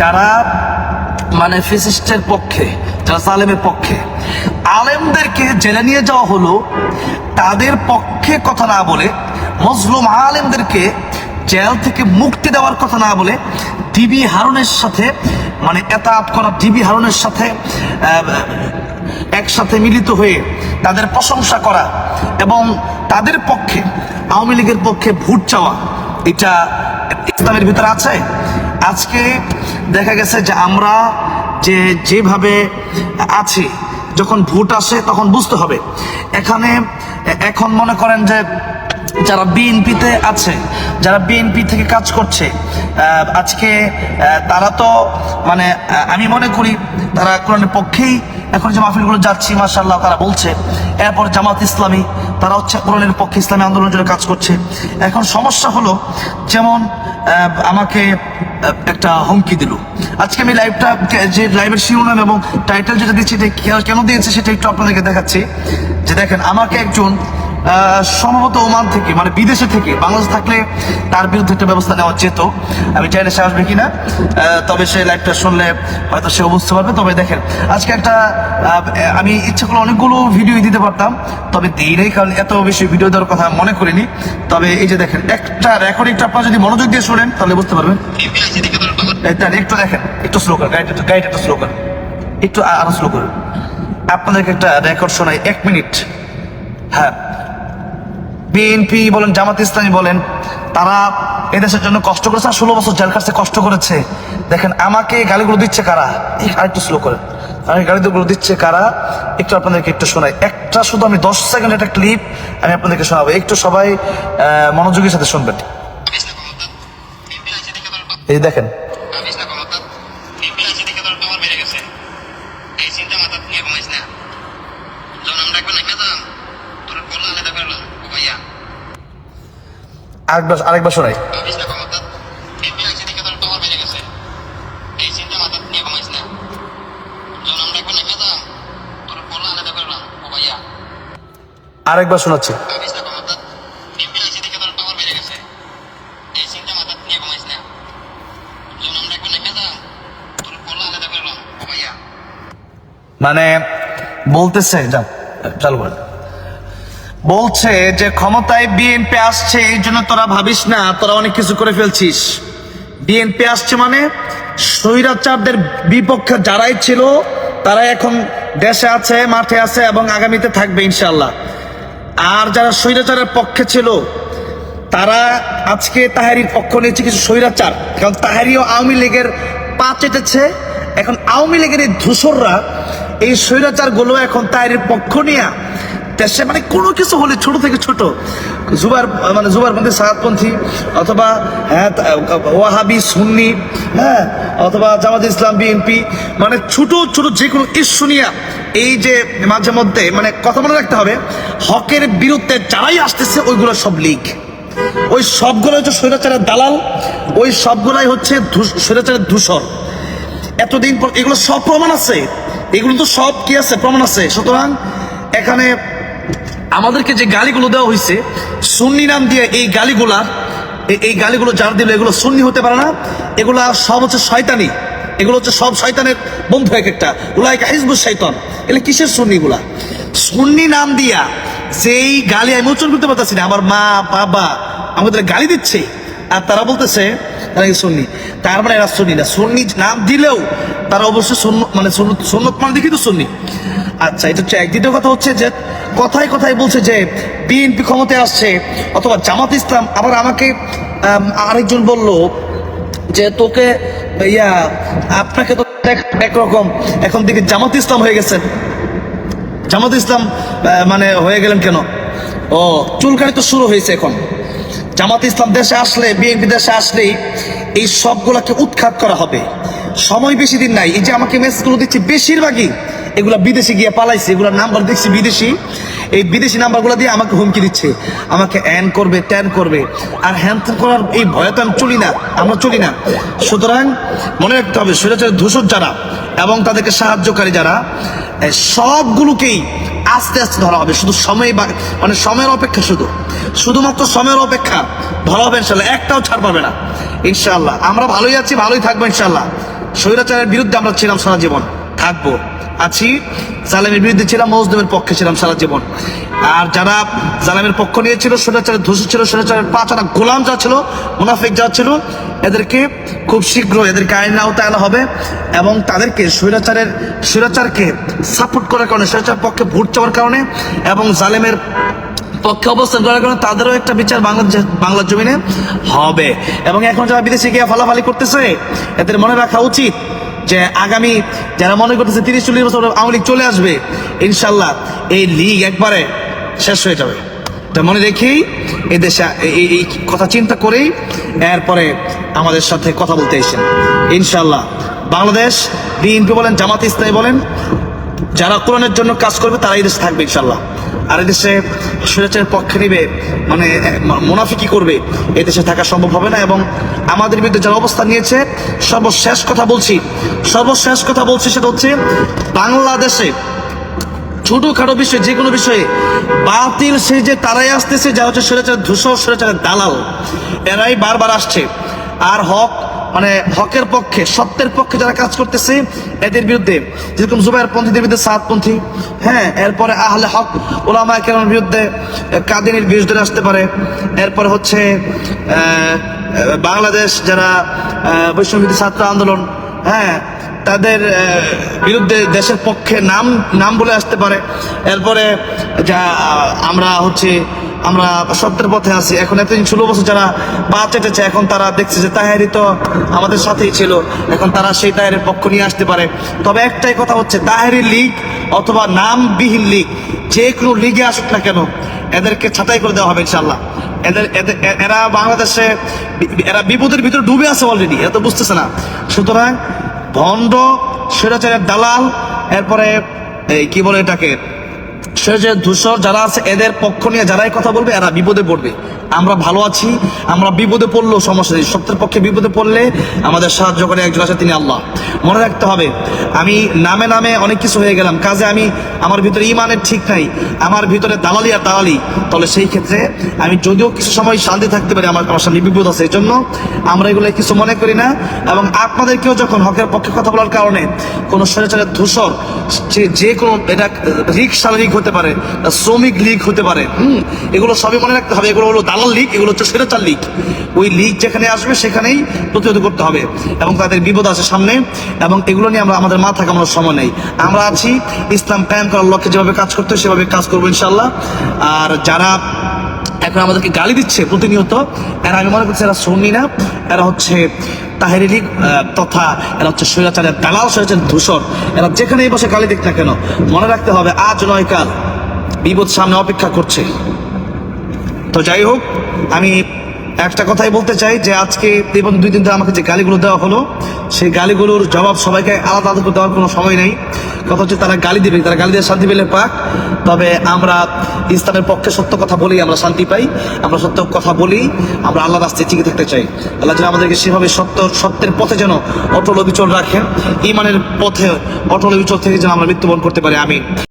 যারা মানে ফিসিস্টের পক্ষে, যারা সালেমের পক্ষে, আলেমদেরকে জেলে নিয়ে যাওয়া হলো, তাদের পক্ষে কথা না বলে, মজলুম আলেমদেরকে জেল থেকে মুক্তি দেওয়ার কথা না বলে, ডিবি হারুনের সাথে মানে এতাপ করা ডিবি হারুনের সাথে একসাথে মিলিত হয়ে তাদের প্রশংসা করা এবং তাদের পক্ষে, আওয়ামী লীগের পক্ষে ভোট চাওয়া, এটা ইসলামের ভিতরে আছে? আজকে দেখা গেছে যে আমরা যে যেভাবে আছি, যখন ভোট আসে তখন বুঝতে হবে। এখানে এখন মনে করেন যে যারা বিএনপিতে আছে, যারা বিএনপি থেকে কাজ করছে আজকে তারা তো মানে আমি মনে করি তারা কোরআনের পক্ষেই এখন যে মাহফিলগুলো যাচ্ছি মাসাল্লাহ তারা বলছে। এরপর জামাত ইসলামী, তারা হচ্ছে কোরআনের পক্ষে ইসলামী আন্দোলনের জন্য কাজ করছে। এখন সমস্যা হলো, যেমন আমাকে একটা হুমকি দিল। আজকে আমি লাইভটা যে লাইভের শিরোনাম এবং টাইটেল যেটা দিচ্ছি, এটা কেন দিয়েছে সেটা একটু আপনাদেরকে দেখাচ্ছি। যে দেখেন, আমাকে একজন সম্ভবত ওমান থেকে মানে বিদেশে থেকে। বাংলাদেশ থাকলে তার বিরুদ্ধে একটা ব্যবস্থা নেওয়া যেত। আমি চাইলে সে আসবে কিনা। তবে সে লাইভটা শুনলে হয়তো সেও বুঝতে পারবে। তবে দেখেন, আজকে একটা আমি ইচ্ছা করলে অনেকগুলো ভিডিও দিতে পারতাম। তবে দিই নাই, কারণ এত বেশি ভিডিও দেওয়ার কথা মনে করিনি। তবে এই যে দেখেন, একটা রেকর্ডিংটা আপনারা যদি মনোযোগ দিয়ে শোনেন, তাহলে বুঝতে পারবেন। একটু দেখেন, একটু স্লো করেন গাইড গাইড একটু স্লো করেন একটু আরও স্লো করেন আপনাদেরকে একটা রেকর্ড শোনাই, এক মিনিট হ্যাঁ। বিএনপি বলেন, জামাত ইসলামী বলেন, তারা এদেশের জন্য কষ্ট করেছে আর ষোলো বছর জেল কাটছে কষ্ট করেছে। দেখেন, আমাকে গালিগুলো দিচ্ছে কারা? এই আরেকটু স্লো করেন। আমি গালিগুলো দিচ্ছে কারা? একটু আপনাদেরকে একটু শোনাই। একটা শুধু আমি দশ সেকেন্ড একটা ক্লিপ আমি আপনাদেরকে শোনাবো। একটু সবাই মনোযোগের সাথে শুনবেন। এই দেখেন আরেকবার আরেকবার শোনাই আরেকবার শোনাচ্ছি মানে বলতেছে যাও চালু করেন বলছে যে ক্ষমতায় বিএনপি আসছে, এই জন্য তোরা ভাবিস না, তোরা অনেক কিছু করে ফেলছিস। বিএনপি আসছে মানে স্বৈরাচারদের বিপক্ষে যারাই ছিল তারা এখন দেশে আছে, মাঠে আছে এবং আগামীতে থাকবে ইনশাল্লাহ আর যারা স্বৈরাচারের পক্ষে ছিল, তারা আজকে তাহারির পক্ষ নিয়েছে কিছু স্বৈরাচার। কারণ তাহারিও আওয়ামী লীগের পা চেটেছে, এখন আওয়ামী লীগের এই ধূসররা, এই স্বৈরাচারগুলো এখন তাহারির পক্ষ নিয়ে দেশে মানে কোনো কিছু হলে ছোট থেকে ছোট। জুবার মানে জুবারপন্থী সাহাদপন্থী অথবা হ্যাঁ ওয়াহাবি, সুন্নি হ্যাঁ অথবা জামাত ইসলাম, বিএনপি মানে ছোট ছোট যে কোনো ইস্যু নিয়ে এই যে মাঝে মধ্যে মানে কথা মনে রাখতে হবে, হকের বিরুদ্ধে যারাই আসতেছে, ওইগুলো সব লীগ। ওই সবগুলো হচ্ছে স্বৈরাচারের দালাল, ওই সবগুলাই হচ্ছে স্বৈরাচারের ধূসর। এতদিন পর এগুলো সব প্রমাণ আছে। এগুলো তো সব কি আছে? প্রমাণ আছে। সুতরাং এখানে আমাদেরকে যে গালিগুলো দেওয়া হয়েছে সুন্নি নাম দিয়ে এই গালিগুলা, এই গালিগুলো যারা দিল, এগুলো সুন্নি হতে পারে না। এগুলা সব হচ্ছে শয়তানি। এগুলো হচ্ছে সব শয়তানের বন্ধু এক একটা। উলাইকা হিজবুল শৈতান এগুলো কিসের সুন্নি গুলা সুন্নি নাম দিয়া যেই গালি আমি উচ্চারণ করতে পারতেছি না, আমার মা, বাবা আমাদের গালি দিচ্ছে। আর তারা বলতেছে, তারা সুন্নি? তার মানে এরা সুন্নি না। সুন্নি নাম দিলেও তারা অবশ্যই মানে সুন্নত মানে দেখি তো সুন্নি। আচ্ছা এটা হচ্ছে এক দ্বিতীয় কথা হচ্ছে যে কথায় কথায় বলছে যে বিএনপি ক্ষমতায় আসছে, অথবা জামাত ইসলাম আবার আমাকে আরেকজন বলল যে তোকে, ইয়া, আপনাকে তো একরকম, এখন দিকে জামাত ইসলাম হয়ে গেছেন জামাত ইসলাম মানে হয়ে গেলেন কেন? ও, চুলকানি তো শুরু হয়েছে এখন। জামাত ইসলাম দেশে আসলে, বিএনপি দেশে আসলেই এই সবগুলোকে উৎখাত করা হবে। সময় বেশি দিন নাই। এই যে আমাকে মেসেজগুলো দিচ্ছে, বেশিরভাগই এগুলা বিদেশে গিয়ে পালাইছে। এগুলোর নাম্বার দেখছি বিদেশি। এই বিদেশি নাম্বারগুলো দিয়ে আমাকে হুমকি দিচ্ছে। আমাকে অ্যান করবে ট্যান করবে। আর হ্যান করার এই ভয়ে তো আমি চলি না। আমরা চলি না। সুতরাং মনে রাখতে হবে স্বৈরাচারের ধূসর যারা এবং তাদেরকে সাহায্যকারী যারা সবগুলোকেই আস্তে আস্তে ধরা হবে। শুধু সময় মানে সময়ের অপেক্ষা শুধু। শুধুমাত্র সময়ের অপেক্ষা ধরা হবে ইনশাল্লাহ একটাও ছাড় পাবে না। ইনশাল্লাহ আমরা ভালোই আছি, ভালোই থাকব ইনশাল্লাহ স্বৈরাচারের বিরুদ্ধে আমরা ছিলাম সারা জীবন। থাকব। আছি। জালেমের বিরুদ্ধে ছিলাম, মজদুমের পক্ষে ছিলাম সারা জীবন। আর যারা জালেমের পক্ষ নিয়েছিল স্বৈরাচারের ধূসর ছিল, স্বৈরাচারের পাঁচ আনা গোলাম যা ছিল, মুনাফিক যা ছিল, এদেরকে খুব শীঘ্র এদেরকে আইন আওতায় আনা হবে এবং তাদেরকে স্বৈরাচারের, স্বৈরাচারকে সাপোর্ট করার কারণে স্বৈরাচার পক্ষে ভোট চাওয়ার কারণে এবং জালেমের পক্ষে অবস্থান করার কারণে তাদেরও একটা বিচার বাংলাদেশ বাংলার জমিনে হবে। এবং এখন যারা বিদেশে গিয়ে ফালাফালি করতেছে, এদের মনে রাখা উচিত যে আগামী যারা মনে করতেছে তিরিশ, চল্লিশ বছর আওয়ামী লীগ চলে আসবে, ইনশাল্লাহ এই লীগ একবারে শেষ হয়ে যাবে। এটা মনে রেখেই এই দেশে, এই- কথা চিন্তা করেই এরপরে আমাদের সাথে কথা বলতে এসেছেন। ইনশাল্লাহ বাংলাদেশ, বিএনপি বলেন, জামাত ইসলামী বলেন, যারা কোরআনের জন্য কাজ করবে তারা দেশে থাকবে, ইনশাল্লাহ। আর এই দেশে স্বৈরাচারের পক্ষে নিবে মানে মুনাফিকি করবে? এই দেশে থাকা সম্ভব হবে না এবং আমাদের বিরুদ্ধে যারা অবস্থান নিয়েছে, সর্বশেষ কথা বলছি, সর্বশেষ কথা বলছি সেটা হচ্ছে বাংলাদেশে ছোটখাটো বিষয়ে, যে কোনো বিষয়ে বাতিল সেই যে তারাই আসতেছে, যা হচ্ছে স্বৈরাচার ধূসর, স্বৈরাচারের দালাল। এরাই বারবার আসছে। আর হক মানে হকের পক্ষে, সত্যের পক্ষে যারা কাজ করতেছে, এদের বিরুদ্ধে, যেরকম জুবাইর পন্থীদের বিরুদ্ধে সাতপন্থী হ্যাঁ এরপরে আহলে হক ওলামা কেরামের বিরুদ্ধে কাদিনীর বিরুদ্ধে আসতে পারে, এরপরে হচ্ছে বাংলাদেশ যারা বৈষম্যবিধি ছাত্র আন্দোলন হ্যাঁ তাদের বিরুদ্ধে দেশের পক্ষে নাম নাম বলে আসতে পারে, এরপরে যা, আমরা হচ্ছে আমরা সত্যের পথে আছি। এখন এতদিন ষোলো বছর যারা পা চেটেছে এখন তারা দেখছে যে তাহেরি তো আমাদের সাথেই ছিল। এখন তারা সেই তাহেরের পক্ষ নিয়ে আসতে পারে। তবে একটাই কথা হচ্ছে, তাহেরি লীগ অথবা নামবিহীন লীগ, যে কোনো লিগে আসুক না কেন, এদেরকে ছাঁটাই করে দেওয়া হবে ইনশাল্লাহ এদের, এদের- এরা বাংলাদেশে এরা বিপদের ভিতরে ডুবে আছে অলরেডি এত বুঝতেছে না। সুতরাং ভণ্ড, স্বৈরাচারের দালাল, এরপরে এই, কি বলে এটাকে স্বৈরাচারের ধূসর যারা আছে এদের পক্ষ নিয়ে যারাই কথা বলবে এরা বিপদে পড়বে। আমরা ভালো আছি, আমরা বিপদে পড়লেও সমস্যা নেই। সত্যের পক্ষে বিপদে পড়লে আমাদের সাহায্য করে একজন আছে, তিনি আল্লাহ। মনে রাখতে হবে, আমি নামে নামে অনেক কিছু হয়ে গেলাম, কাজে আমি, আমার ভিতরে ইমানের ঠিক নাই, আমার ভিতরে দালালি আর দালালি। তাহলে সেই ক্ষেত্রে আমি যদিও কিছু সময় শান্তি থাকতে পারি, আমার আমার সামনে বিপদ আছে এই জন্য আমরা এগুলো কিছু মনে করি না। এবং আপনাদেরকেও যখন হকের পক্ষে কথা বলার কারণে কোনো স্বৈরাচারের ধূসর, যে কোনো এটা রিক্সা লীগ হতে পারে, শ্রমিক লীগ হতে পারে, হুম, এগুলো সবই মনে রাখতে হবে, এগুলো হলো দালাল লীগ, এগুলো হচ্ছে স্বৈরাচার লীগ। ওই লীগ যেখানে আসবে, সেখানেই প্রতিরোধ করতে হবে এবং তাদের বিপদ আছে সামনে এবং এগুলো নিয়ে আমরা, আমাদের মাথা কামানোর সময় নেই। আমরা আছি, ইসলাম কায়েম করার লক্ষ্যে যেভাবে কাজ করতে সেভাবে কাজ করব ইনশাল্লাহ আর যারা এখন আমাদেরকে গালি দিচ্ছে প্রতিনিয়ত, এরা আমি মনে করছি এরা সুন্নি না, এরা হচ্ছে তাহেরি লীগ তথা এরা হচ্ছে স্বৈরাচারের দালাল, স্বৈরাচারের ধূসর। এরা যেখানে এই বসে গালি দিক না কেন, মনে রাখতে হবে আজ নয় কাল বিপদ সামনে অপেক্ষা করছে। তো যাই হোক আমি একটা কথাই বলতে চাই যে আজকে এবং দুই দিন ধরে আমাকে যে গালিগুলো দেওয়া হলো, সেই গালিগুলোর জবাব সবাইকে আলাদা আলাদা করে দেওয়ার কোনো সময় নেই। কথা হচ্ছে তারা গালি দিবে, তারা গালি দিয়ে শান্তি পেলে পাক। তবে আমরা ইসলামের পক্ষে সত্য কথা বলি, আমরা শান্তি পাই। আমরা সত্য কথা বলি, আমরা আল্লাহ রাস্তায় টিকে থাকতে চাই। আল্লাহ যেন আমাদেরকে সেভাবে সত্য, সত্যের পথে যেন অটল অবিচল রাখেন ইমানের পথে অটল অবিচল থেকে যেন আমরা মৃত্যুবরণ করতে পারি আমি